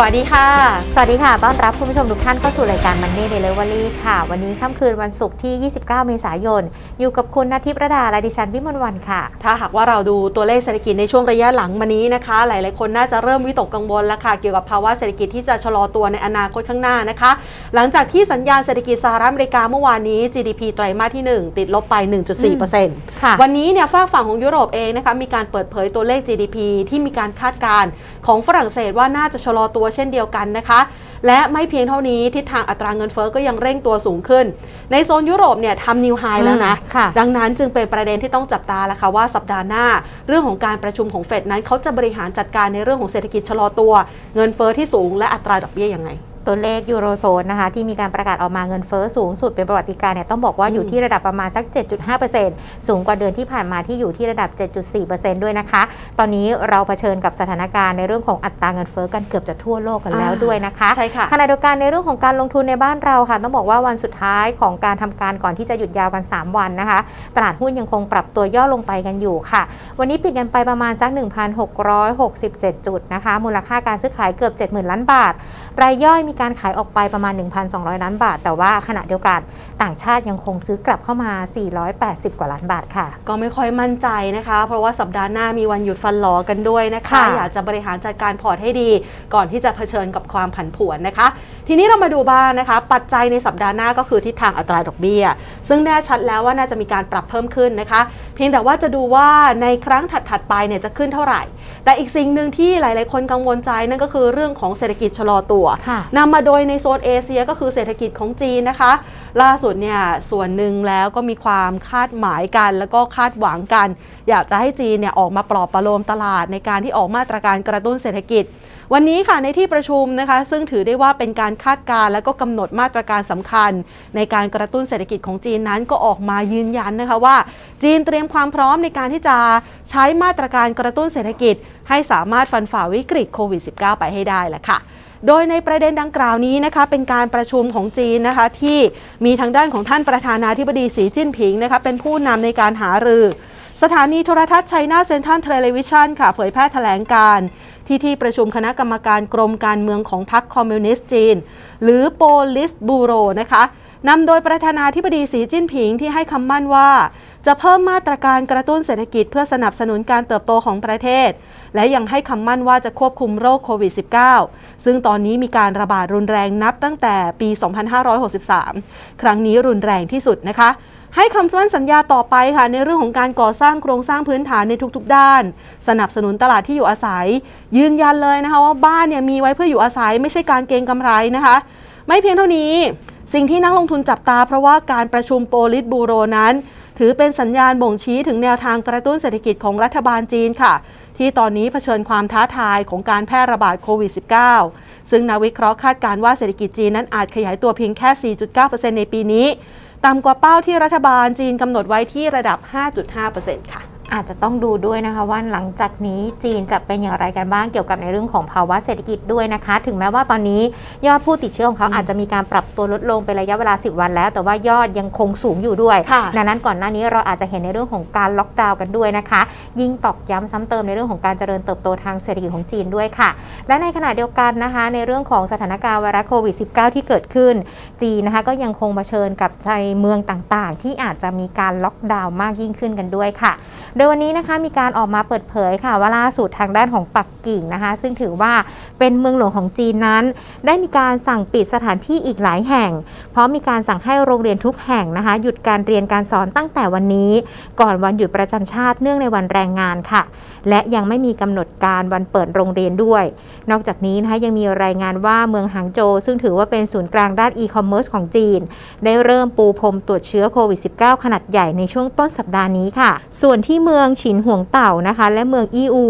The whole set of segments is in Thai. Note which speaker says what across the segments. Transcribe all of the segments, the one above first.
Speaker 1: สวัสดีค่ะ
Speaker 2: สวัสดีค่ะ ต้อนรับคุณผู้ชมทุกท่านเข้าสู่รายการ Monday Delivery ค่ะ วันนี้ค่ำคืนวันศุกร์ที่ 29 เมษายน อยู่กับคุณนาทิพย์ระดาและดิฉันวิมลวันค่ะ
Speaker 1: ถ้าหากว่าเราดูตัวเลขเศรษฐกิจในช่วงระยะหลังมานี้นะคะ หลาย ๆ คนน่าจะเริ่มวิตกกังวลแล้วค่ะ เกี่ยวกับภาวะเศรษฐกิจที่จะชะลอตัวในอนาคตข้างหน้านะคะ หลังจากที่สัญญาณเศรษฐกิจสหรัฐอเมริกาเมื่อวานนี้ GDP ไตรมาสที่ 1 ติดลบไป 1.4%
Speaker 2: ค่ะ
Speaker 1: วันนี้เนี่ยฝากฝั่งของยุโรปเองนะคะมีการเปิดเผยตัวเลข GDP ที่มีการคาดการณ์ของฝรั่งเศสว่าน่าจะชะลอตัวเช่นเดียวกันนะคะ และไม่เพียงเท่านี้ทิศทางอัตราเงินเฟ้อก็ยังเร่งตัวสูงขึ้น ในโซนยุโรปเนี่ยทำนิวไฮแล้วนะ
Speaker 2: อืมค่ะ
Speaker 1: ดังนั้นจึงเป็นประเด็นที่ต้องจับตาแล้วค่ะว่าสัปดาห์หน้า เรื่องของการประชุมของเฟดนั้นเขาจะบริหารจัดการในเรื่องของเศรษฐกิจชะลอตัว เงินเฟ้อที่สูงและอัตราดอกเบี้ยยังไง
Speaker 2: ตัวเลขยูโรโซนนะคะที่มีการประกาศออกมาเงินเฟ้อสูงสุดเป็นประวัติการณ์เนี่ยต้องบอกว่าอยู่ที่ระดับประมาณสัก 7.5%สูงกว่าเดือนที่ผ่านมาที่อยู่ที่ระดับ 7.4%ด้วยนะคะ ตอนนี้เราเผชิญกับสถานการณ์ในเรื่องของอัตราเงินเฟ้อกันเกือบจะทั่วโลกกันแล้ว
Speaker 1: อ่า
Speaker 2: ด้วยนะคะ
Speaker 1: ใช่ค่ะ
Speaker 2: ขณะเดียวกันในเรื่องของการลงทุนในบ้านเราค่ะ ต้องบอกว่าวันสุดท้ายของการทำการก่อนที่จะหยุดยาวกัน 3 วันนะคะ ตลาดหุ้นยังคงปรับตัวย่อลงไปกันอยู่ค่ะ วันนี้ปิดกันไปประมาณสัก 1,667 จุดนะคะ มูลค่าการซื้อขายเกือบ 70,000 ล้านบาท รายย่อยมีการขายออกไปประมาณ 1,200 ล้านบาท แต่ว่าขณะเดียวกันต่างชาติยังคงซื้อกลับเข้ามา 480 กว่าล้านบาทค่ะ
Speaker 1: ก็ไม่ค่อยมั่นใจนะคะ เพราะว่าสัปดาห์หน้ามีวันหยุดฟันหลอกันด้วยนะคะ
Speaker 2: ค่ะ
Speaker 1: อยากจะบริหารจัดการพอร์ตให้ดี ก่อนที่จะเผชิญกับความผันผวนนะคะ ทีนี้เรามาดูบ้างนะคะ ปัจจัยในสัปดาห์หน้าก็คือทิศทางอัตราดอกเบี้ย ซึ่งแน่ชัดแล้วว่าน่าจะมีการปรับเพิ่มขึ้นนะคะเพียงแต่ว่าจะดูว่าในครั้งถัดๆไปเนี่ยจะขึ้นเท่าไหร่ แต่อีกสิ่งหนึ่งที่หลาย ๆ คนกังวลใจนั่นก็คือเรื่องของเศรษฐกิจชะลอตัว
Speaker 2: ค่ะ
Speaker 1: นำมาโดยในโซนเอเชียก็คือเศรษฐกิจของจีนนะคะ ล่าสุดเนี่ยส่วนหนึ่งแล้วก็มีความคาดหมายกัน แล้วก็คาดหวังกัน อยากจะให้จีนเนี่ยออกมาปลอบประโลมตลาดในการที่ออกมาตรการกระตุ้นเศรษฐกิจ วันนี้ค่ะในที่ประชุมนะคะซึ่งถือได้ว่าเป็นการคาดการณ์และก็กำหนดมาตรการสำคัญ ในการกระตุ้นเศรษฐกิจของจีนนั้นก็ออกมายืนยันนะคะว่า จีนเตรียมความพร้อมในการที่จะใช้มาตรการกระตุ้นเศรษฐกิจ ให้สามารถฟันฝ่าวิกฤตโควิด -19 ไปให้ได้แหละค่ะโดยในประเด็นดังกล่าวนี้นะคะเป็นการประชุมของจีนนะคะที่มีทางด้านของท่านประธานาธิบดีสีจิ้นผิงนะคะเป็นผู้นำในการหารือ สถานีโทรทัศน์ไชน่าเซ็นทรัลเทเลวิชันค่ะเผยแพร่แถลงการที่ที่ประชุมคณะกรรมการกรมการเมืองของพรรคคอมมิวนิสต์จีน หรือโปลิสบูโรนะคะนำโดยประธานาธิบดีสีจิ้นผิงที่ให้คำมั่นว่า จะเพิ่มมาตรการกระตุ้นเศรษฐกิจเพื่อสนับสนุนการเติบโตของประเทศ และยังให้คำมั่นว่าจะควบคุมโรคโควิด -19 ซึ่งตอนนี้มีการระบาดรุนแรงนับตั้งแต่ปี 2563 ครั้งนี้รุนแรงที่สุดนะคะ ให้คำมั่นสัญญาต่อไปค่ะในเรื่องของการก่อสร้างโครงสร้างพื้นฐานในทุกๆ ด้าน สนับสนุนตลาดที่อยู่อาศัย ยืนยันเลยนะคะว่าบ้านเนี่ยมีไว้เพื่ออยู่อาศัยไม่ใช่การเก็งกำไรนะคะ ไม่เพียงเท่านี้ สิ่งที่นักลงทุนจับตา เพราะว่าการประชุมโปลิตบูโรนั้น ถือเป็นสัญญาณบ่งชี้ถึงแนวทางกระตุ้นเศรษฐกิจของรัฐบาลจีนค่ะที่ตอนนี้เผชิญความท้าทายของการแพร่ระบาดโควิด -19 ซึ่งนักวิเคราะห์คาดการณ์ว่าเศรษฐกิจจีนนั้นอาจขยายตัวเพียงแค่ 4.9%ในปีนี้ ต่ำกว่าเป้าที่รัฐบาลจีนกำหนดไว้ที่ระดับ 5.5%ค่ะ
Speaker 2: อาจจะต้องดูด้วยนะคะว่าหลังจากนี้จีนจะเป็นอย่างไรกันบ้างเกี่ยวกับในเรื่องของภาวะเศรษฐกิจด้วยนะคะ ถึงแม้ว่าตอนนี้ยอดผู้ติดเชื้อของเขา
Speaker 1: อืม
Speaker 2: อาจจะมีการปรับตัวลดลงเป็นระยะเวลา 10 วันแล้ว แต่ว่ายอดยังคงสูงอยู่ด้วย
Speaker 1: ค่ะ
Speaker 2: ดังนั้นก่อนหน้านี้เราอาจจะเห็นในเรื่องของการล็อกดาวน์กันด้วยนะคะ ยิ่งตอกย้ำซ้ำเติมในเรื่องของการเจริญเติบโตทางเศรษฐกิจของจีนด้วยค่ะ และในขณะเดียวกันนะคะ ในเรื่องของสถานการณ์ไวรัสโควิด -19 ที่เกิดขึ้น จีนนะคะก็ยังคงเผชิญกับในเมืองต่างๆ ที่อาจจะมีการล็อกดาวน์มากยิ่งขึ้นกันด้วยค่ะโดยวันนี้นะคะมีการออกมาเปิดเผยค่ะว่าล่าสุดทางด้านของปักกิ่งนะคะ ซึ่งถือว่าเป็นเมืองหลวงของจีนนั้น ได้มีการสั่งปิดสถานที่อีกหลายแห่ง เพราะมีการสั่งให้โรงเรียนทุกแห่งนะคะ หยุดการเรียนการสอนตั้งแต่วันนี้ ก่อนวันหยุดประจำชาติเนื่องในวันแรงงานค่ะ และยังไม่มีกำหนดการวันเปิดโรงเรียนด้วย นอกจากนี้นะคะยังมีรายงานว่าเมืองหางโจวซึ่งถือว่าเป็นศูนย์กลางด้านอีคอมเมิร์ซของจีน ได้เริ่มปูพรมตรวจเชื้อโควิด -19 ขนาดใหญ่ในช่วงต้นสัปดาห์นี้ค่ะ ส่วนที่เมืองฉินห่วงเต่านะคะ และเมืองอีอู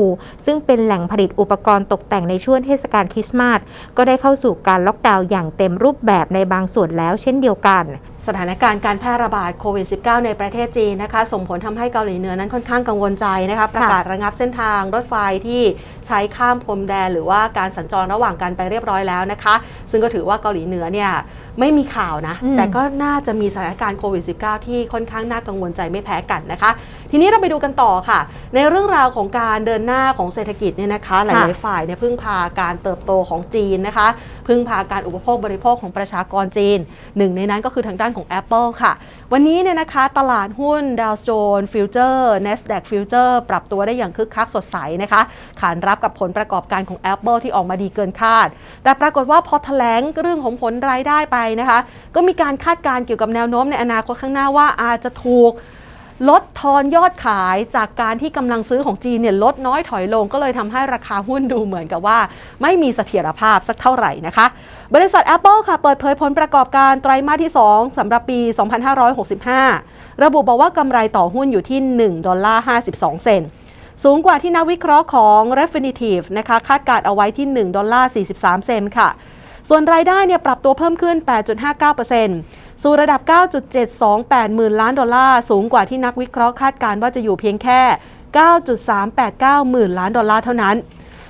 Speaker 2: ซึ่งเป็นแหล่งผลิตอุปกรณ์ตกแต่งในช่วงเทศกาลคริสต์มาสก็ได้เข้าสู่การล็อกดาวน์อย่างเต็มรูปแบบในบางส่วนแล้วเช่นเดียวกัน
Speaker 1: สถานการณ์การแพร่ระบาดโควิด -19 ในประเทศจีนนะคะ ส่งผลทำให้เกาหลีเหนือนั้นค่อนข้างกังวลใจนะคะ ประกาศระงับเส้นทางรถไฟที่ใช้ข้ามพรมแดน หรือว่าการสัญจรระหว่างกันไปเรียบร้อยแล้วนะคะ ซึ่งก็ถือว่าเกาหลีเหนือเนี่ยไม่มีข่าวนะ
Speaker 2: อืม
Speaker 1: แต่ก็น่าจะมีสถานการณ์โควิด -19 ที่ค่อนข้างน่ากังวลใจไม่แพ้กันนะคะ ทีนี้เราไปดูกันต่อค่ะ ในเรื่องราวของการเดินหน้าของเศรษฐกิจเนี่ยนะคะ หลายๆฝ่ายเนี่ยพึ่งพาการเติบโตของจีนนะคะ พึ่งพาการอุปโภคบริโภคของประชากรจีน หนึ่งในนั้นก็คือทางด้านของ Apple ค่ะ วันนี้เนี่ยนะคะตลาดหุ้นดาวโจนส์ฟิวเจอร์ NASDAQ ฟิวเจอร์ปรับตัวได้อย่างคึกคักสดใสนะคะขานรับกับผลประกอบการของ Apple ที่ออกมาดีเกินคาด แต่ปรากฏว่าพอแถลงเรื่องของผลรายได้ไปนะคะ ก็มีการคาดการณ์เกี่ยวกับแนวโน้มในอนาคตข้างหน้าว่าอาจจะถูก ลดทอนยอดขายจากการที่กำลังซื้อของจีนเนี่ยลดน้อยถอยลง ก็เลยทำให้ราคาหุ้นดูเหมือนกับว่า ไม่มีเสถียรภาพสักเท่าไหร่นะคะ บริษัท Apple ค่ะเปิดเผยผลประกอบการไตรมาสที่ 2สำหรับปี 2565 ระบุบอกว่ากำไรต่อหุ้นอยู่ที่ 1 ดอลลาร์ 52 เซนต์สูงกว่าที่นักวิเคราะห์ของ Refinitive นะคะคาดการเอาไว้ที่ 1 ดอลลาร์ 43 เซนต์ค่ะ ส่วนรายได้เนี่ยปรับตัวเพิ่มขึ้น 8.59% สู่ระดับ 9.728 หมื่นล้านดอลลาร์ สูงกว่าที่นักวิเคราะห์คาดการณ์ว่าจะอยู่เพียงแค่ 9.389 หมื่นล้านดอลลาร์เท่านั้น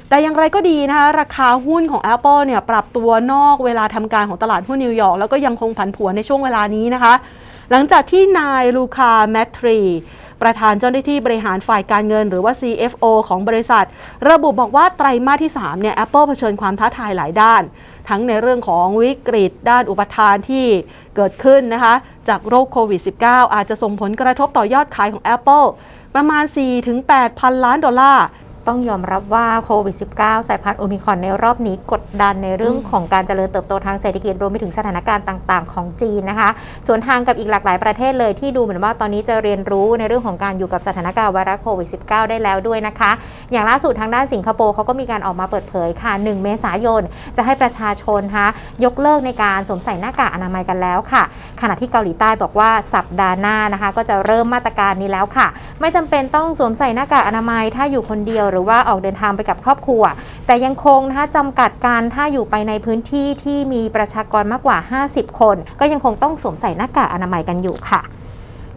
Speaker 1: แต่อย่างไรก็ดีนะคะราคาหุ้นของ Apple เนี่ยปรับตัวนอกเวลาทำการของตลาดหุ้นนิวยอร์กแล้วก็ยังคงผันผวนในช่วงเวลานี้นะคะ หลังจากที่นายลูคาแมทรีประธานเจ้าหน้าที่บริหารฝ่ายการเงินหรือว่า CFO ของบริษัท ระบุบอกว่าไตรมาสที่ 3 เนี่ย Apple เผชิญความท้าทายหลายด้าน ทั้งในเรื่องของวิกฤตด้านอุปทานที่เกิดขึ้นนะคะ จากโรคโควิด -19 อาจจะส่งผลกระทบต่อยอดขายของ Apple ประมาณ 4-8พันล้านดอลลาร์
Speaker 2: ต้องยอมรับว่าโควิด -19 สายพันธุ์โอมิครอนในรอบนี้กดดันในเรื่องของการเจริญเติบโตทางเศรษฐกิจรวมไปถึงสถานการณ์ต่าง ๆ ของจีนนะคะ ส่วนทางกับอีกหลากหลายประเทศเลยที่ดูเหมือนว่าตอนนี้จะเรียนรู้ในเรื่องของการอยู่กับสถานการณ์ไวรัสโควิด -19 ได้แล้วด้วยนะคะ อย่างล่าสุดทางด้านสิงคโปร์เขาก็มีการออกมาเปิดเผยค่ะ 1 เมษายน จะให้ประชาชนนะคะยกเลิกในการสวมใส่หน้ากากอนามัยกันแล้วค่ะ ขณะที่เกาหลีใต้บอกว่าสัปดาห์หน้านะคะ ก็จะเริ่มมาตรการนี้แล้วค่ะ ไม่จำเป็นต้องสวมใส่หน้ากากอนามัยถ้าอยู่คนเดียวหรือือว่าออกเดินทางไปกับครอบครัว แต่ยังคงนะคะจำกัดการถ้าอยู่ไปในพื้นที่ที่มีประชากรมากกว่า 50 คน ก็ยังคงต้องสวมใส่หน้ากากอนามัยกันอยู่ค่ะ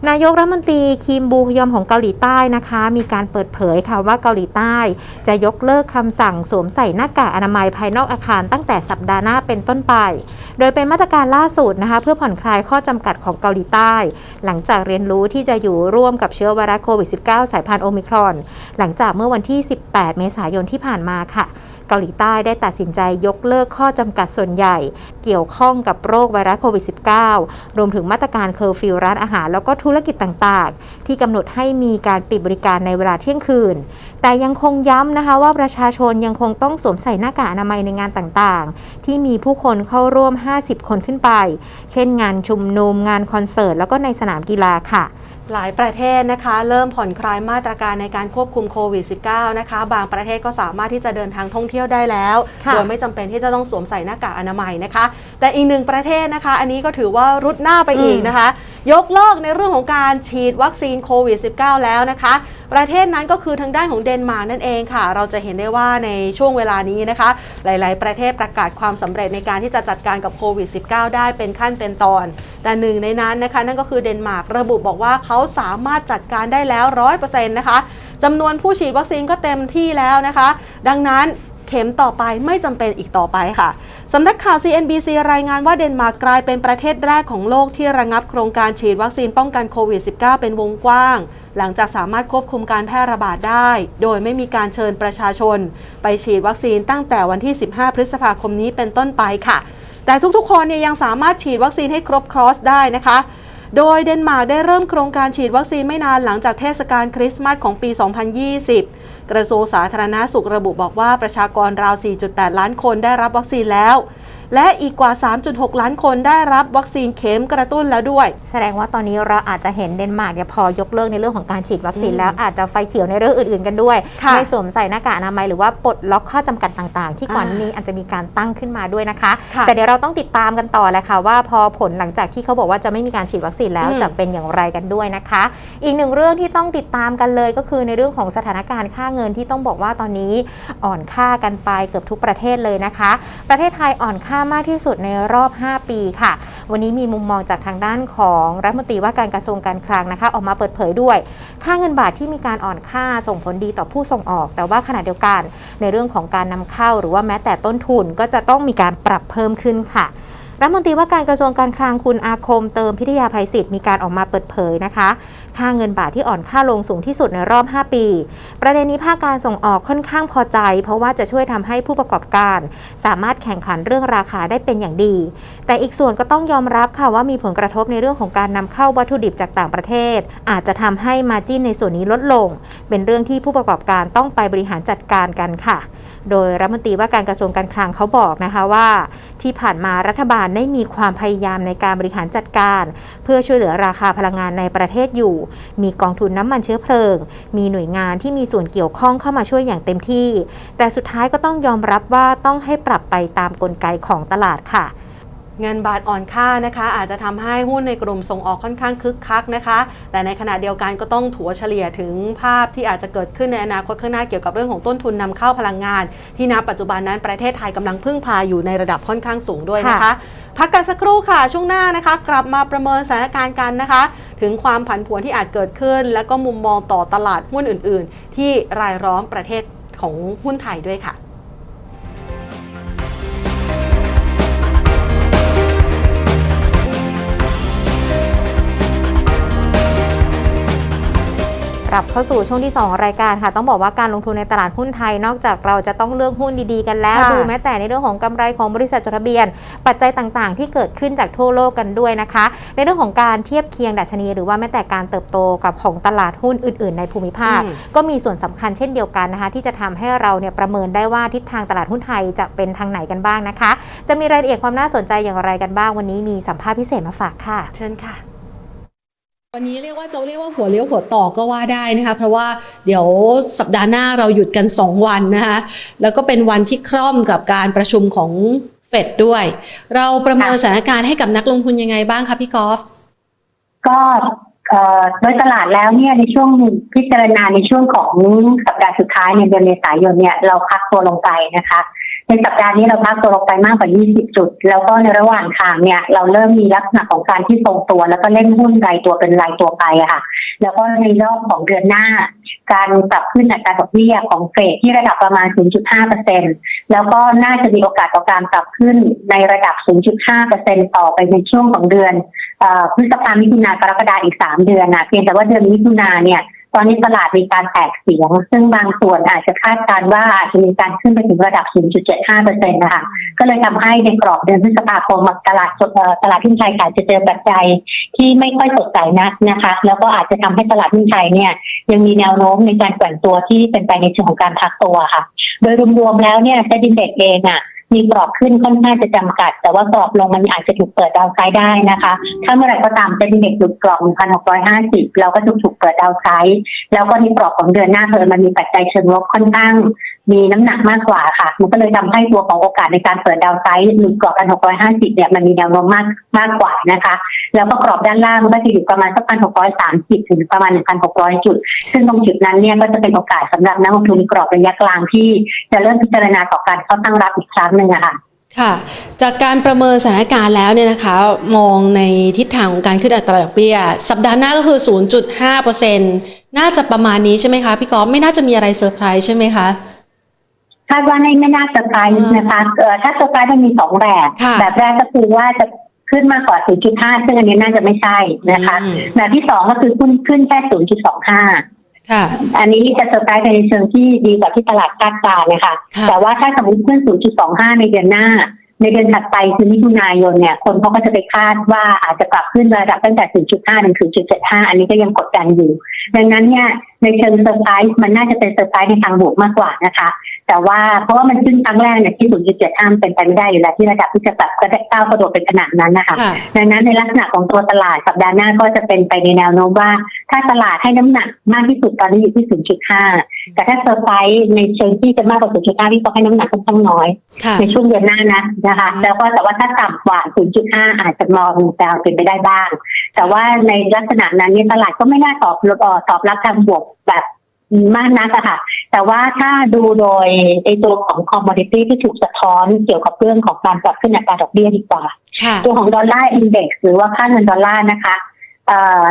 Speaker 2: นายกรัฐมนตรีคิมบูฮยอมของเกาหลีใต้นะคะ มีการเปิดเผยค่ะว่าเกาหลีใต้ จะยกเลิกคำสั่งสวมใส่หน้ากากอนามัยภายนอกอาคารตั้งแต่สัปดาห์หน้าเป็นต้นไป โดยเป็นมาตรการล่าสุดนะคะ เพื่อผ่อนคลายข้อจำกัดของเกาหลีใต้ หลังจากเรียนรู้ที่จะอยู่ร่วมกับเชื้อไวรัสโควิด -19 สายพันธุ์โอมิครอน หลังจากเมื่อวันที่ 18 เมษายนที่ผ่านมาค่ะ เกาหลีใต้ได้ตัดสินใจยกเลิกข้อจำกัดส่วนใหญ่ เกี่ยวข้องกับโรคไวรัสโควิด -19 รวมถึงมาตรการเคอร์ฟิวร้านอาหารแล้วก็ธุรกิจต่างๆ ที่กำหนดให้มีการปิดบริการในเวลาเที่ยงคืน แต่ยังคงย้ำนะคะว่าประชาชนยังคงต้องสวมใส่หน้ากากอนามัยในงานต่างๆ ที่มีผู้คนเข้าร่วม 50 คนขึ้นไป เช่นงานชุมนุมงานคอนเสิร์ตแล้วก็ในสนามกีฬาค่ะ
Speaker 1: หลายประเทศนะคะเริ่มผ่อนคลายมาตรการในการควบคุมโควิด -19 นะคะ บางประเทศก็สามารถที่จะเดินทางท่องเที่ยวได้แล้ว
Speaker 2: ค่ะ
Speaker 1: โดยไม่จำเป็นที่จะต้องสวมใส่หน้ากากอนามัยนะคะ แต่อีกหนึ่งประเทศนะคะ อันนี้ก็ถือว่ารุดหน้าไปอีกนะคะ ยกเลิกในเรื่องของการฉีดวัคซีนโควิด -19 แล้วนะคะ ประเทศนั้นก็คือทางด้านของเดนมาร์กนั่นเองค่ะ เราจะเห็นได้ว่าในช่วงเวลานี้นะคะ หลาย ๆ ประเทศประกาศความสำเร็จในการที่จะจัดการกับโควิด -19 ได้เป็นขั้นเป็นตอน แต่หนึ่งในนั้นนะคะ นั่นก็คือเดนมาร์กระบุบอกว่าเขาสามารถจัดการได้แล้ว100%นะคะจำนวนผู้ฉีดวัคซีนก็เต็มที่แล้วนะคะ ดังนั้น ข็มต่อไปไม่จำเป็นอีกต่อไปค่ะสำนักข่าว CNBC รายงานว่าเดนมาร์กกลายเป็นประเทศแรกของโลกที่ระงับโครงการฉีดวัคซีนป้องกันโควิด -19 เป็นวงกว้าง หลังจากสามารถควบคุมการแพร่ระบาดได้ โดยไม่มีการเชิญประชาชน ไปฉีดวัคซีนตั้งแต่วันที่ 15 พฤษภาคมนี้เป็นต้นไปค่ะ แต่ทุกๆ คนเนี่ยยังสามารถฉีดวัคซีนให้ครบครอสได้นะคะโดยเดนมาร์กได้เริ่มโครงการฉีดวัคซีนไม่นานหลังจากเทศกาลคริสต์มาสของปี 2020 กระทรวงสาธารณาสุขระบุบอกว่าประชากรราว 4.8 ล้านคนได้รับวัคซีนแล้ว และอีกกว่า 3.6 ล้านคนได้รับวัคซีนเข็มกระตุ้นแล้วด้วย
Speaker 2: แสดงว่าตอนนี้เราอาจจะเห็นเดนมาร์กเนี่ยพอยกเลิกในเรื่องของการฉีดวัคซีน
Speaker 1: อืม
Speaker 2: แล้วอาจจะไฟเขียวในเรื่องอื่นๆกันด้วย
Speaker 1: ค่ะ
Speaker 2: ไม่สวมใส่หน้ากากอนามัยหรือว่าปลดล็อกข้อจำกัดต่างๆ ที่ก่อน
Speaker 1: อ่า
Speaker 2: นี้อาจจะมีการตั้งขึ้นมาด้วยนะคะ
Speaker 1: ค่ะ
Speaker 2: แต่เดี๋ยวเราต้องติดตามกันต่อแหละค่ะว่าพอผลหลังจากที่เขาบอกว่าจะไม่มีการฉีดวัคซีนแล้ว
Speaker 1: อืม
Speaker 2: จะเป็นอย่างไรกันด้วยนะคะ อีกหนึ่งเรื่องที่ต้องติดตามกันเลยก็คือในเรื่องของสถานการณ์ค่าเงินที่ต้องบอกว่าตอนนี้อ่อนค่ากันไปเกือบทุกประเทศเลยนะคะ ประเทศไทยอ่อนค่ามากที่สุดในรอบ 5 ปีค่ะ วันนี้มีมุมมองจากทางด้านของรัฐมนตรีว่าการกระทรวงการคลังนะคะ ออกมาเปิดเผยด้วย ค่าเงินบาทที่มีการอ่อนค่าส่งผลดีต่อผู้ส่งออก แต่ว่าขณะเดียวกันในเรื่องของการนำเข้า หรือว่าแม้แต่ต้นทุนก็จะต้องมีการปรับเพิ่มขึ้นค่ะ รัฐมนตรีว่าการกระทรวงการคลังคุณอาคมเติมพิทยาภัยศิษย์มีการออกมาเปิดเผยนะคะ ค่าเงินบาทที่อ่อนค่าลงสูงที่สุดในรอบ 5 ปี ประเด็นนี้ภาคการส่งออกค่อนข้างพอใจ เพราะว่าจะช่วยทำให้ผู้ประกอบการ สามารถแข่งขันเรื่องราคาได้เป็นอย่างดี แต่อีกส่วนก็ต้องยอมรับค่ะว่ามีผลกระทบในเรื่องของการนำเข้าวัตถุดิบจากต่างประเทศ อาจจะทำให้มาจิ้นในส่วนนี้ลดลง เป็นเรื่องที่ผู้ประกอบการต้องไปบริหารจัดการกันค่ะ โดยรัฐมนตรีว่าการกระทรวงการคลังเขาบอกนะคะว่า ที่ผ่านมารัฐบาลได้มีความพยายามในการบริหารจัดการ เพื่อช่วยเหลือราคาพลังงานในประเทศอยู่ มีกองทุนน้ำมันเชื้อเพลิง มีหน่วยงานที่มีส่วนเกี่ยวข้องเข้ามาช่วยอย่างเต็มที่ แต่สุดท้ายก็ต้องยอมรับว่าต้องให้ปรับไปตามกลไกของตลาดค่ะ
Speaker 1: เงินบาทอ่อนค่านะคะ อาจจะทำให้หุ้นในกลุ่มส่งออกค่อนข้างคึกคักนะคะ แต่ในขณะเดียวกันก็ต้องถัวเฉลี่ยถึงภาพที่อาจจะเกิดขึ้นในอนาคตข้างหน้าเกี่ยวกับเรื่องของต้นทุนนำเข้าพลังงาน ที่ณปัจจุบันนั้นประเทศไทยกำลังพึ่งพาอยู่ในระดับค่อนข้างสูงด้วยนะคะ
Speaker 2: ค่ะ
Speaker 1: พักกันสักครู่ค่ะช่วงหน้านะคะ กลับมาประเมินสถานการณ์กันนะคะ ถึงความผันผวนที่อาจเกิดขึ้น และก็มุมมองต่อตลาดหุ้นอื่น ๆ ที่รายล้อมประเทศของหุ้นไทยด้วยค่ะ
Speaker 2: กลับเข้าสู่ช่วงที่ 2 รายการค่ะ ต้องบอกว่าการลงทุนในตลาดหุ้นไทยนอกจากเราจะต้องเลือกหุ้นดีๆกันแล้ว
Speaker 1: ค่ะ
Speaker 2: ดูแม้แต่ในเรื่องของกำไรของบริษัทจดทะเบียน ปัจจัยต่างๆ ที่เกิดขึ้นจากทั่วโลกกันด้วยนะคะ ในเรื่องของการเทียบเคียงดัชนี หรือว่าแม้แต่การเติบโตกับของตลาดหุ้นอื่น ๆ ในภูมิภาค
Speaker 1: อืม
Speaker 2: ก็มีส่วนสำคัญเช่นเดียวกันนะคะ ที่จะทำให้เราเนี่ยประเมินได้ว่าทิศทางตลาดหุ้นไทยจะเป็นทางไหนกันบ้างนะคะ จะมีรายละเอียดความน่าสนใจอย่างไรกันบ้างวันนี้มีสัมภาษณ์พิเศษมาฝากค่ะ
Speaker 1: เชิญค่ะ วันนี้เรียกว่าจะเรียกว่าหัวเลี้ยวหัวต่อก็ว่าได้นะคะเพราะว่าเดี๋ยวสัปดาห์หน้าเราหยุดกัน 2 วันนะคะแล้วก็เป็นวันที่คร่อมกับการประชุมของเฟดด้วย เราประเมินสถานการณ์ให้กับนักลงทุนยังไงบ้างคะพี่กอล์ฟ
Speaker 3: ก็โดยตลาดแล้วเนี่ยในช่วงพิจารณาในช่วงของสัปดาห์สุดท้ายในเดือนเมษายนเนี่ยเราพักตัวลงไปนะคะ ในสัปดาห์นี้เราพักตัวลงไปมากกว่า 20 จุด แล้วก็ในระหว่างทางเนี่ยเราเริ่มมีลักษณะของการที่ทรงตัว แล้วก็เล่นหุ้นรายตัวเป็นรายตัวไปค่ะ แล้วก็ในรอบของเดือนหน้า การปรับขึ้นอัตราดอกเบี้ยของเฟดที่ระดับประมาณ 0.5%แล้วก็น่าจะมีโอกาสต่อการปรับขึ้นในระดับ 0.5%ต่อไปในช่วงของเดือนอ่อพฤษภามิถุนากรกฎาอีกสามเดือนนะเพียงแต่ว่าเดือนมิถุนาเนี่ย ตอนนี้ตลาดมีการแตกเสียง ซึ่งบางส่วนอาจจะคาดการว่าอาจจะมีการขึ้นไปถึงระดับ 0.75%นะคะ ก็เลยทำให้ในกรอบเดือนพฤษภาคมตลาดสดตลาดหุ้นไทยอาจจะเจอปัจจัยที่ไม่ค่อยสดใสนักนะคะ แล้วก็อาจจะทำให้ตลาดหุ้นไทยเนี่ยยังมีแนวโน้มในการแกว่งตัวที่เป็นไปในเชิงของการพักตัวค่ะ โดยรวมๆแล้วเนี่ยเซ็นดิเด็กเองอะ มีกรอบขึ้นค่อนข้างจะจำกัด แต่ว่ากรอบลงมันอาจจะถูกเปิดดาวไซด์ได้นะคะ ถ้าเมื่อไหร่ก็ตามเซ็นติเมตรหลุดกรอบ 1,650 เราก็ถูกถูกเปิดดาวไซด์แล้วก็ในกรอบของเดือนหน้าเธอมันมีปัจจัยเชิงลบค่อนข้าง มีน้ำหนักมากกว่าค่ะ มันก็เลยทำให้ตัวของโอกาสในการเปิดดาวไซด์หลุดกรอบ1,650เนี่ยมันมีแนวโน้มมากมากกว่านะคะ แล้วก็กรอบด้านล่างก็จะอยู่ประมาณสัก1,630ถึงประมาณ1,600จุด ซึ่งตรงจุดนั้นเนี่ยก็จะเป็นโอกาสสำหรับนักลงทุนกรอบระยะกลางที่จะเริ่มพิจารณาต่อการเข้าตั้งรับอีกครั้งหนึ่งอะค่ะ
Speaker 1: ค่ะ จากการประเมินสถานการณ์แล้วเนี่ยนะคะ มองในทิศทางของการขึ้นอัตราดอกเบี้ย สัปดาห์หน้าก็คือ 0.5%น่าจะประมาณนี้ใช่ไหมคะ พี่กอล์ฟไม่น่าจะมีอะไรเซอร์ไพรส์ใช่ไหมคะ
Speaker 3: คาดว่าไม่ไม่น่าเซอร์ไพรส์นะคะเอ่อถ้าเซอร์ไพรส์มันมีสองแบบ
Speaker 1: ค่ะ
Speaker 3: แบบแรกก็คือว่าจะขึ้นมากกว่า 0.5 ซึ่งอันนี้น่าจะไม่ใช่นะคะ
Speaker 1: อืม
Speaker 3: แบบที่สองก็คือขึ้นขึ้นแค่ 0.25
Speaker 1: ค่ะ
Speaker 3: อันนี้จะเซอร์ไพรส์ในเชิงที่ดีกว่าที่ตลาดคาดการณ์นะคะ
Speaker 1: ค่ะ
Speaker 3: แต่ว่าถ้าสมมติขึ้น 0.25 ในเดือนหน้า ในเดือนถัดไปคือมิถุนายนเนี่ย คนเขาก็จะไปคาดว่าอาจจะปรับขึ้นระดับตั้งแต่ 0.5 ถึง 0.75 อันนี้ก็ยังกดดันอยู่ ดังนั้นเนี่ยในเชิงเซอร์ไพรส์มันน่าจะเป็นเซอร์ไพรส์ในทางบวกมากกว่านะคะ แต่ว่าเพราะว่ามันขึ้นครั้งแรกเนี่ยที่0.75มันเป็นไปไม่ได้อยู่แล้วที่ระดับที่จะปรับก็ได้ก้าวกระโดดเป็นขนาดนั้นนะคะ
Speaker 1: ค่ะ
Speaker 3: ดังนั้นในลักษณะของตัวตลาดสัปดาห์หน้าก็จะเป็นไปในแนวโน้มว่า ถ้าตลาดให้น้ำหนักมากที่สุดตอนนี้อยู่ที่0.5แต่ถ้าเซอร์ไพรส์ในเชิงที่จะมากกว่า0.5ที่ต้องให้น้ำหนักค่อนข้างน้อย
Speaker 1: ค่ะ
Speaker 3: ในช่วงเดือนหน้านะนะคะ แล้วก็แต่ว่าถ้าต่ำกว่า0.5อาจจะมองดาวเป็นไปได้บ้าง แต่ว่าในลักษณะนั้นเนี่ยตลาดก็ไม่น่าตอบรับเอ่อตอบรับทางบวกแบบมากนักอะค่ะ แต่ว่าถ้าดูโดยไอตัวของคอมมอดิตี้ที่ถูกสะท้อนเกี่ยวกับเรื่องของการปรับขึ้นอัตราดอกเบี้ยดีกว่า
Speaker 1: ค่ะ
Speaker 3: ตัวของดอลลาร์อินเด็กซ์หรือว่าค่าเงินดอลลาร์นะคะ เอ่อ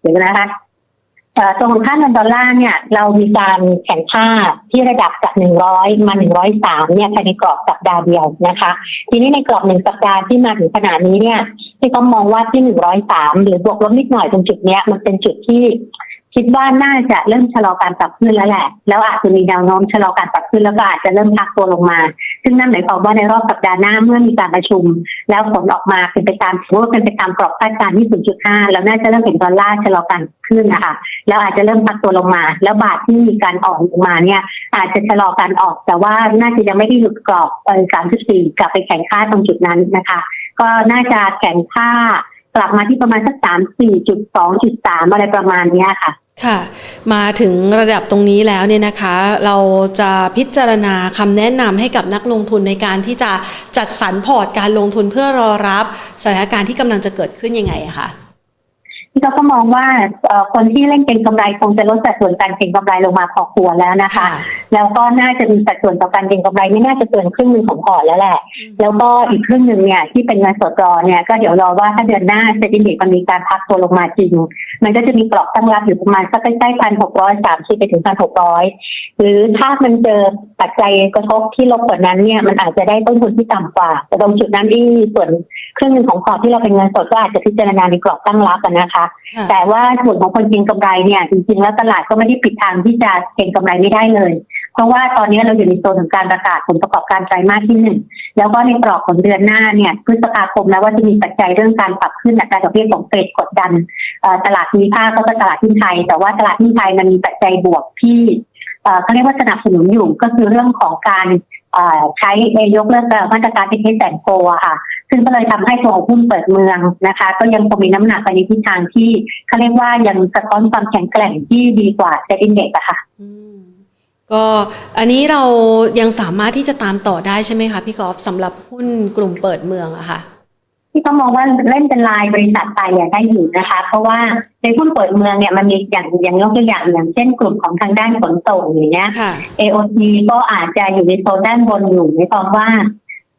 Speaker 3: เดี๋ยวนะคะเอ่อตัวของค่าเงินดอลลาร์เนี่ยเรามีการแข่งค่าที่ระดับจาก 100 มา 103 เนี่ยภายในกรอบสัปดาห์เดียวนะคะ ทีนี้ในกรอบหนึ่งสัปดาห์ที่มาถึงขนาดนี้เนี่ยที่ต้องมองว่าที่ 103 หรือบวกลบนิดหน่อยตรงจุดเนี้ยมันเป็นจุดที่ คิดว่าน่าจะเริ่มชะลอการปรับขึ้นแล้วแหละ แล้วอาจจะมีแนวโน้มชะลอการปรับขึ้นแล้วก็อาจจะเริ่มพักตัวลงมา ซึ่งนั่นหมายความว่าในรอบสัปดาห์หน้าเมื่อมีการประชุม แล้วผลออกมาเป็นไปตามสมมติว่าเป็นไปตามกรอบคาดการณ์ที่ 0.5 แล้วน่าจะเริ่มเห็นดอลลาร์ชะลอการขึ้นนะคะ แล้วอาจจะเริ่มพักตัวลงมา แล้วบาทที่มีการออกลงมาเนี่ย อาจจะชะลอการออก แต่ว่าน่าจะยังไม่ได้หลุดกรอบเออ3.4 กลับไปแข่งค่าตรงจุดนั้นนะคะ ก็น่าจะแข่งค่า กลับมาที่ประมาณสัก34.2.3อะไรประมาณเนี้ยค่ะ
Speaker 1: ค่ะ มาถึงระดับตรงนี้แล้วเนี่ยนะคะ เราจะพิจารณาคำแนะนำให้กับนักลงทุนในการที่จะจัดสรรพอร์ตการลงทุนเพื่อรอรับสถานการณ์ที่กำลังจะเกิดขึ้นยังไงอะคะ
Speaker 3: ที่เราก็มองว่าเอ่อคนที่เล่นเก็งกำไรคงจะลดสัดส่วนการเก็งกำไรลงมาพอควรแล้วนะคะ แล้วก็น่าจะมีสัดส่วนต่อการเก็งกำไรไม่น่าจะเกินครึ่งหนึ่งของพอร์ตแล้วแหละ แล้วก็อีกครึ่งหนึ่งเนี่ยที่เป็นเงินสดรอเนี่ยก็เดี๋ยวรอว่าถ้าเดือนหน้าเซ็นดิเมันมีการพักตัวลงมาจริง มันก็จะมีกรอบตั้งรับอยู่ประมาณสักใกล้ๆพันหกร้อยสามสิบไปถึงพันหกร้อยหรือถ้ามันเจอปัจจัยกระทบที่ลบกว่านั้นเนี่ยมันอาจจะได้ต้นทุนที่ต่ำกว่า แต่ตรงจุดนั้นที่ส่วนครึ่งหนึ่งของพอร์ตที่เราเป็นเงินสดก็อาจจะพิจารณาในกรอบตั้งรับกันนะคะ
Speaker 1: ค่ะ
Speaker 3: แต่ว่าส่วนของคนเก็งกำไรเนี่ยจริงๆแล้วตลาดก็ไม่ได้ปิดทางที่จะเก็งกำไรไม่ได้เลย เพราะว่าตอนนี้เราอยู่ในโซนของการประกาศผลประกอบการไตรมาสที่หนึ่งแล้วก็ในกรอบของเดือนหน้าเนี่ยพฤษภาคมแล้วว่าจะมีปัจจัยเรื่องการปรับขึ้นอัตราดอกเบี้ยของเฟดกดดันตลาดมิภาคแล้วก็ตลาดหุ้นไทย แต่ว่าตลาดหุ้นไทยมันมีปัจจัยบวกที่เขาเรียกว่าสนับสนุนอยู่ก็คือเรื่องของการใช้ยกเลิกมาตรการที่เทสแอนโกะค่ะ ซึ่งก็เลยทำให้ตัวหุ้นเปิดเมืองนะคะ ก็ยังคงมีน้ำหนักไปในทิศทางที่เขาเรียกว่ายังสะท้อนความแข็งแกร่งที่ดีกว่าเซ็นดิเด็กอะค่ะ
Speaker 1: อืม ก็อันนี้เรายังสามารถที่จะตามต่อได้ใช่ไหมคะพี่กอล์ฟสำหรับหุ้นกลุ่มเปิดเมืองอะค่ะ
Speaker 3: ที่ต้องมองว่าเล่นเป็นลายบริษัทไปอะได้อยู่นะคะ เพราะว่าในหุ้นเปิดเมืองเนี่ยมันมีอย่างอย่างยกตัวอย่างอย่างเช่นกลุ่มของทางด้านขนส่งอย่างเงี้ย
Speaker 1: ค่ะ
Speaker 3: AOT ก็อาจจะอยู่ในโซนด้านบนอยู่ในความว่า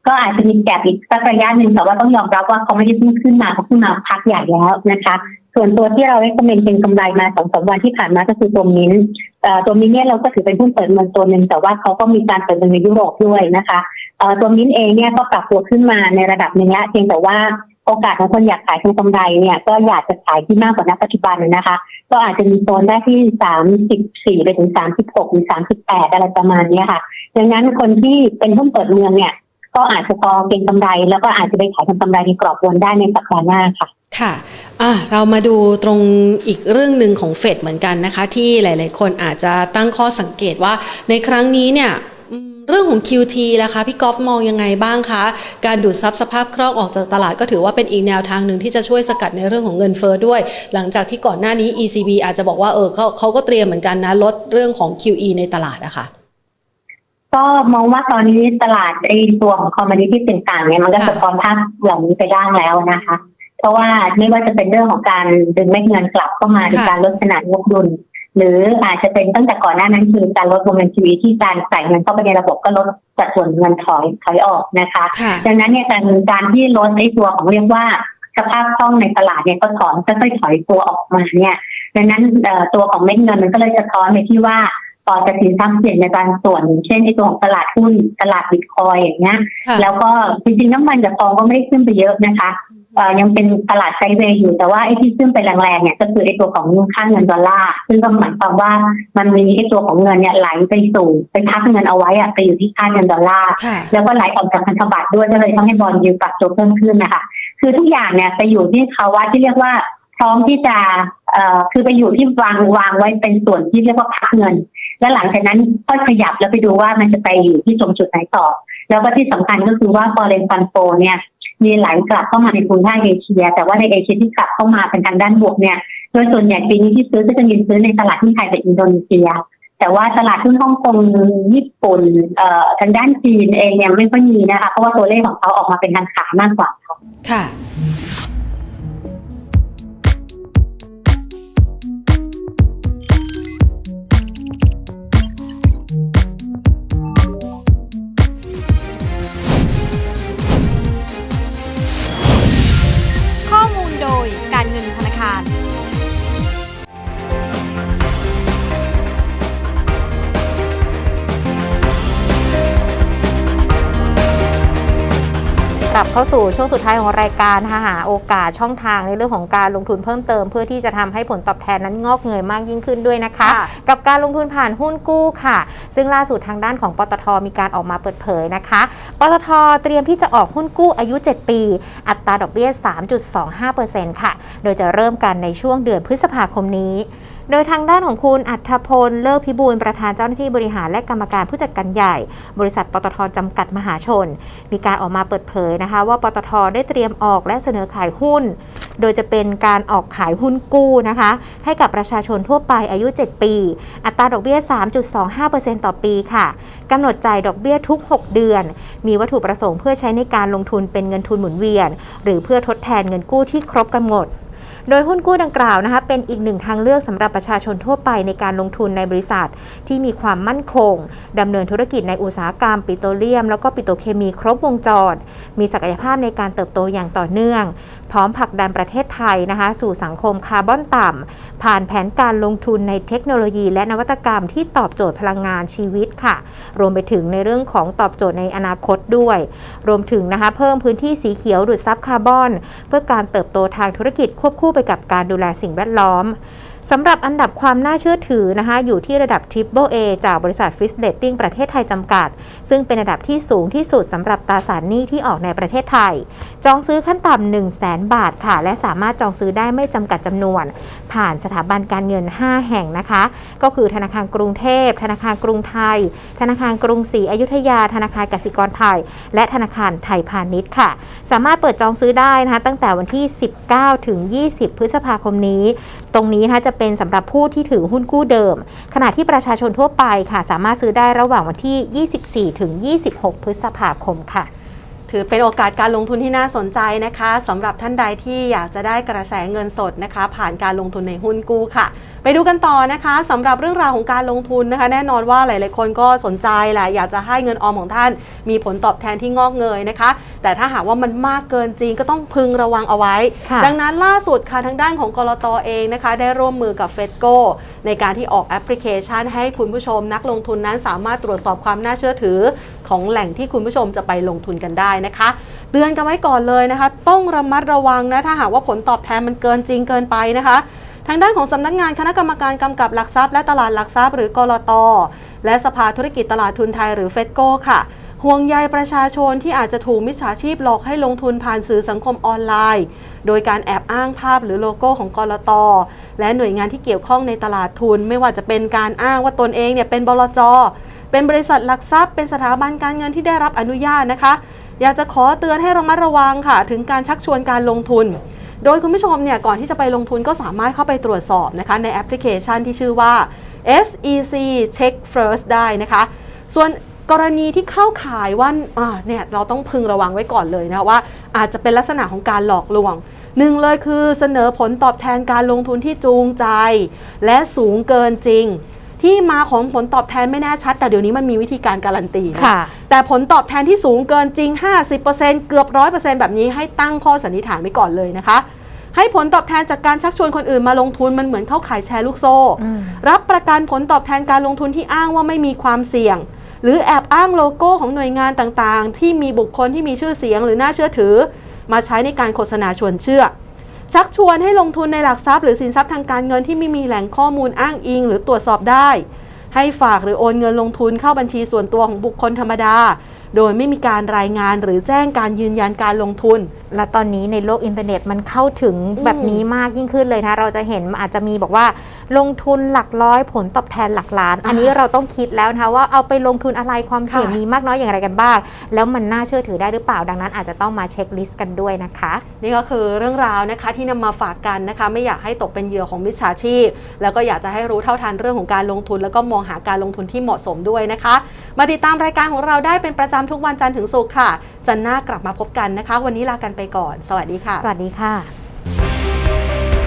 Speaker 3: ก็อาจจะมีแกลบอีกสักระยะหนึ่งแต่ว่าต้องยอมรับว่าเขาไม่ได้เพิ่งขึ้นมาเขาขึ้นมาพักใหญ่แล้วนะคะ ส่วนตัวที่เราได้คอมเมนต์เป็นกำไรมาสองสามวันที่ผ่านมาก็คือตัวมินท์ตัวมินเนี่ยเราก็ถือเป็นหุ้นเปิดเมืองตัวหนึ่งแต่ว่าเขาก็มีการเปิดเมืองในยุโรปด้วยนะคะตัวมินเองเนี่ยก็ปรับตัวขึ้นมาในระดับหนึ่งแล้วเพียงแต่ว่าโอกาสของคนอยากขายทางกำไรเนี่ยก็อยากจะขายที่มากกว่าณปัจจุบันนะคะ ก็อาจจะมีโซนได้ที่สามสิบสี่ไปถึงสามสิบหกหรือสามสิบแปดอะไรประมาณเนี้ยค่ะดังนั้นคนที่เป็นหุ้นเปิดเมืองเนี่ย ก็อาจจะพอเก็งกำไร แล้วก็อาจจะไปขายทำกำไรในกรอบวนได้ในสัปดาห์หน้าค่ะ
Speaker 1: ค่ะอะเรามาดูตรงอีกเรื่องหนึ่งของเฟดเหมือนกันนะคะ ที่หลาย ๆ คนอาจจะตั้งข้อสังเกตว่าในครั้งนี้เนี่ยเรื่องของ QT ล่ะคะพี่กอฟมองยังไงบ้างคะ การดูดซับสภาพคล่องออกจากตลาดก็ถือว่าเป็นอีกแนวทางหนึ่งที่จะช่วยสกัดในเรื่องของเงินเฟ้อด้วย หลังจากที่ก่อนหน้านี้ ECB อาจจะบอกว่าเออเขาเขาก็เตรียมเหมือนกันนะลดเรื่องของ QE ในตลาดอะค่ะ
Speaker 3: ก็มองว่าตอนนี้ตลาดไอ้ตัวของคอมมูนิตี้ต่างๆเนี่ยมันก็
Speaker 1: ค่ะ
Speaker 3: สะท้อนภาพเหล่านี้ไปบ้างแล้วนะคะ เพราะว่าไม่ว่าจะเป็นเรื่องของการดึงเม็ดเงินกลับเข้ามาหรือการลดขนาดงบดุลหรืออาจจะเป็นตั้งแต่ก่อนหน้านั้นคือการลดวงเงินชีวิตที่การใส่เงินเข้าไปในระบบก็ลดสัดส่วนเงินถอยถอยออกนะคะ
Speaker 1: ค่ะ
Speaker 3: ดังนั้นเนี่ยการการที่ลดในตัวของเรียกว่าสภาพคล่องในตลาดเนี่ยก็ถอนค่อยๆถอยตัวออกมาเนี่ยดังนั้นเอ่อตัวของเม็ดเงินมันก็เลยสะท้อนในที่ว่า ต่อจากสินทรัพย์เสี่ยงในบางส่วนอย่างเช่นในตัวของตลาดหุ้นตลาดบิตคอยน์อย่างเงี้ย
Speaker 1: ค่ะ
Speaker 3: แล้วก็จริงๆน้ำมันกับทองก็ไม่ได้ขึ้นไปเยอะนะคะเอ่อยังเป็นตลาดไซด์เวย์อยู่แต่ว่าไอ้ที่ขึ้นไปแรงๆเนี่ยก็คือไอ้ตัวของค่าเงินดอลลาร์ซึ่งก็หมายความว่ามันมีไอ้ตัวของเงินเนี่ยไหลไปสู่ไปพักเงินเอาไว้อะไปอยู่ที่ค่าเงินดอลลาร์
Speaker 1: ค่ะ
Speaker 3: แล้วก็ไหลออกจากพันธบัตรด้วยก็เลยทำให้บอลยูปรับตัวเพิ่มขึ้นนะคะ คือทุกอย่างเนี่ยไปอยู่ที่ภาวะที่เรียกว่าพร้อมที่จะเอ่อคือไปอยู่ที่วางวางไว้เป็นส่วนที่เรียกว่าพักเงิน แล้วหลังจากนั้นค่อยขยับแล้วไปดูว่ามันจะไปอยู่ที่ตรงจุดไหนต่อ แล้วก็ที่สำคัญก็คือว่าพอเรนฟันโฟเนี่ยมีไหลกลับเข้ามาในภูมิภาคเอเชีย แต่ว่าในเอเชียที่กลับเข้ามาเป็นทางด้านบวกเนี่ยโดยส่วนใหญ่ปีนี้ที่ซื้อก็จะมีซื้อในตลาดที่ไทยกับอินโดนีเซีย แต่ว่าตลาดหุ้นฮ่องกงญี่ปุ่นเอ่อทางด้านจีนเองเนี่ยไม่ค่อยมีนะคะเพราะว่าตัวเลขของเขาออกมาเป็นทางขามากกว่าค่ะ
Speaker 4: ก
Speaker 2: ลับเข้าสู่ช่วงสุดท้ายของรายการนะคะหาโอกาสช่องทางในเรื่องของการลงทุนเพิ่มเติม เพื่อที่จะทำให้ผลตอบแทนนั้นงอกเงยมากยิ่งขึ้นด้วยนะคะ
Speaker 1: ค่ะ
Speaker 2: กับการลงทุนผ่านหุ้นกู้ค่ะ ซึ่งล่าสุดทางด้านของปตทมีการออกมาเปิดเผยนะคะปตทเตรียมที่จะออกหุ้นกู้อายุ 7 ปี อัตราดอกเบี้ย 3.25%ค่ะ โดยจะเริ่มกันในช่วงเดือนพฤษภาคมนี้ โดยทางด้านของคุณอัธพล เลิกพิบูลประธานเจ้าหน้าที่บริหารและกรรมการผู้จัดการใหญ่ บริษัทปตทจำกัดมหาชน มีการออกมาเปิดเผยนะคะ ว่าปตทได้เตรียมออกและเสนอขายหุ้น โดยจะเป็นการออกขายหุ้นกู้นะคะ ให้กับประชาชนทั่วไปอายุ 7 ปี อัตราดอกเบี้ย 3.25%ต่อปีค่ะกำหนดจ่ายดอกเบี้ยทุก 6 เดือน มีวัตถุประสงค์เพื่อใช้ในการลงทุนเป็นเงินทุนหมุนเวียน หรือเพื่อทดแทนเงินกู้ที่ครบกำหนด โดยหุ้นกู้ดังกล่าวนะคะเป็นอีกหนึ่งทางเลือกสำหรับประชาชนทั่วไปในการลงทุนในบริษัท ที่มีความมั่นคงดำเนินธุรกิจในอุตสาหกรรม ปิโตรเลียม แล้วก็ปิโตรเคมีครบวงจร มีศักยภาพในการเติบโตอย่างต่อเนื่อง พร้อมผลักดันประเทศไทยนะคะสู่สังคมคาร์บอนต่ำผ่านแผนการลงทุนในเทคโนโลยี และนวัตกรรมที่ตอบโจทย์พลังงานชีวิตค่ะ รวมไปถึงในเรื่องของตอบโจทย์ในอนาคตด้วย รวมถึงนะคะเพิ่มพื้นที่สีเขียวดูดซับคาร์บอน เพื่อการเติบโตทางธุรกิจควบคู่ไปกับการดูแลสิ่งแวดล้อม สำหรับอันดับความน่าเชื่อถือนะคะ อยู่ที่ระดับ Triple A จากบริษัท Fitch Rating ประเทศไทยจำกัด ซึ่งเป็นระดับที่สูงที่สุดสำหรับตราสารหนี้ที่ออกในประเทศไทย จองซื้อขั้นต่ำ1 0 0 0 0 0บาทค่ะ และสามารถจองซื้อได้ไม่จำกัดจำนวน ผ่านสถาบันการเงิน 5 แห่งนะคะ ก็คือธนาคารกรุงเทพ ธนาคารกรุงไทย ธนาคารกรุงศรีอยุธยา ธนาคารกสิกรไทย และธนาคารไทยพาณิชย์ค่ะ สามารถเปิดจองซื้อได้นะคะตั้งแต่วันที่ 19 ถึง 20 พฤษภาคมนี้ ตรงนี้นะคะจะเป็นสำหรับผู้ที่ถือหุ้นกู้เดิม ขณะที่ประชาชนทั่วไปค่ะ สามารถซื้อได้ระหว่างวันที่ 24 ถึง 26 พฤษภาคมค่ะ
Speaker 1: ถือเป็นโอกาสการลงทุนที่น่าสนใจนะคะสำหรับท่านใดที่อยากจะได้กระแสเงินสดนะคะ ผ่านการลงทุนในหุ้นกู้ค่ะ ไปดูกันต่อนะคะสำหรับเรื่องราวของการลงทุนนะคะ แน่นอนว่าหลาย ๆ คนก็สนใจแหละอยากจะให้เงินออมของท่าน มีผลตอบแทนที่งอกเงยนะคะ แต่ถ้าหากว่ามันมากเกินจริงก็ต้องพึงระวังเอาไว้
Speaker 2: ค่ะ
Speaker 1: ดังนั้นล่าสุดค่ะทางด้านของกรตเองนะคะ ได้ร่วมมือกับเฟดโกในการที่ออกแอปพลิเคชัน ให้คุณผู้ชมนักลงทุนนั้นสามารถตรวจสอบความน่าเชื่อถือของแหล่งที่คุณผู้ชมจะไปลงทุนกันได้นะคะ เตือนกันไว้ก่อนเลยนะคะ ต้องระมัดระวังนะถ้าหากว่าผลตอบแทนมันเกินจริงเกินไปนะคะ ทางด้านของสำนักงานคณะกรรมการกำกับหลักทรัพย์และตลาดหลักทรัพย์ หรือกรตและสภาธุรกิจตลาดทุนไทยหรือเฟดโก้ค่ะห่วงใยประชาชนที่อาจจะถูกมิจฉาชีพหลอกให้ลงทุนผ่านสื่อสังคมออนไลน์ โดยการแอบอ้างภาพหรือโลโก้ของกรตและหน่วยงานที่เกี่ยวข้องในตลาดทุน ไม่ว่าจะเป็นการอ้างว่าตนเองเนี่ยเป็นบลจ เป็นบริษัทหลักทรัพย์ เป็นสถาบันการเงินที่ได้รับอนุญาตนะคะ อยากจะขอเตือนให้ระมัดระวังค่ะ ถึงการชักชวนการลงทุน โดยคุณผู้ชมเนี่ยก่อนที่จะไปลงทุนก็สามารถเข้าไปตรวจสอบนะคะในแอปพลิเคชันที่ชื่อว่า SEC Check First ได้นะคะ ส่วนกรณีที่เข้าขายว่าเนี่ยเราต้องพึงระวังไว้ก่อนเลยนะว่า อาจจะเป็นลักษณะของการหลอกลวงหนึ่งเลยคือเสนอผลตอบแทนการลงทุนที่จูงใจ และสูงเกินจริง ที่มาของผลตอบแทนไม่แน่ชัด แต่เดี๋ยวนี้มันมีวิธีการการันตีนะ
Speaker 2: ค่ะ
Speaker 1: แต่ผลตอบแทนที่สูงเกินจริง 50%เกือบ 100%แบบนี้ให้ตั้งข้อสันนิษฐานไว้ก่อนเลยนะคะ ให้ผลตอบแทนจากการชักชวนคนอื่นมาลงทุนมันเหมือนเข้าขายแชร์ลูกโซ่
Speaker 2: อืม
Speaker 1: รับประกันผลตอบแทนการลงทุนที่อ้างว่าไม่มีความเสี่ยง หรือแอบอ้างโลโก้ของหน่วยงานต่างๆ ที่มีบุคคลที่มีชื่อเสียงหรือน่าเชื่อถือ มาใช้ในการโฆษณาชวนเชื่อ ชักชวนให้ลงทุนในหลักทรัพย์หรือสินทรัพย์ทางการเงินที่ไม่มีแหล่งข้อมูลอ้างอิง หรือตรวจสอบได้ ให้ฝากหรือโอนเงินลงทุนเข้าบัญชีส่วนตัวของบุคคลธรรมดา โดยไม่มีการรายงานหรือแจ้งการยืนยันการลงทุน
Speaker 2: และตอนนี้ในโลกอินเทอร์เน็ตมันเข้าถึงแบบนี้มากยิ่งขึ้นเลยนะ เราจะเห็นมันอาจจะมีบอกว่า ลงทุนหลักร้อยผลตอบแทนหลักล้าน อันนี้เราต้องคิดแล้วนะคะว่าเอาไปลงทุนอะไรความเสี่ยง
Speaker 1: ค่ะ
Speaker 2: มีมากน้อยอย่างไรกันบ้าง แล้วมันน่าเชื่อถือได้หรือเปล่าดังนั้น อาจจะต้องมาเช็คลิสต์กันด้วยนะคะ
Speaker 1: นี่ก็คือเรื่องราวนะคะที่นำมาฝากกันนะคะ ไม่อยากให้ตกเป็นเหยื่อของมิจฉาชีพ แล้วก็อยากจะให้รู้เท่าทันเรื่องของการลงทุน แล้วก็มองหาการลงทุนที่เหมาะสมด้วยนะคะ มาติดตามรายการของเราได้เป็นประจำทุกวันจันทร์ถึงศุกร์ค่ะ จันทร์หน้ากลับมาพบกันนะคะ วันนี้ลากันไปก่อน สวัสดีค่ะ
Speaker 2: สวัสดีค่ะ